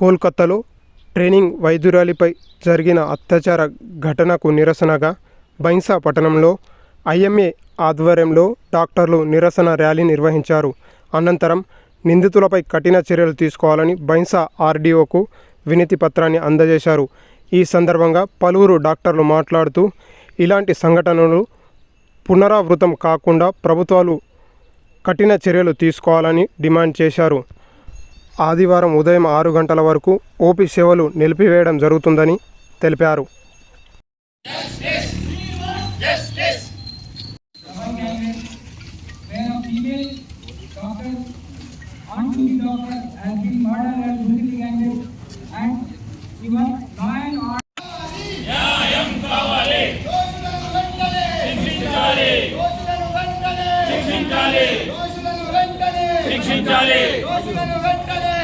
కోల్కతాలో ట్రైనింగ్ వైద్యురాలిపై జరిగిన అత్యాచార ఘటనకు నిరసనగా బైన్సా పట్టణంలో ఐఎంఏ ఆధ్వర్యంలో డాక్టర్లు నిరసన ర్యాలీ నిర్వహించారు. అనంతరం నిందితులపై కఠిన చర్యలు తీసుకోవాలని బైన్సా ఆర్డీఓకు వినతి పత్రాన్ని అందజేశారు. ఈ సందర్భంగా పలువురు డాక్టర్లు మాట్లాడుతూ ఇలాంటి సంఘటనలు పునరావృతం కాకుండా ప్రభుత్వాలు కఠిన చర్యలు తీసుకోవాలని డిమాండ్ చేశారు. ఆదివారం ఉదయం ఆరు గంటల వరకు ఓపీ సేవలు నిలిపివేయడం జరుగుతుందని తెలిపారు. శిక్షించాలి. శిక్షించాలి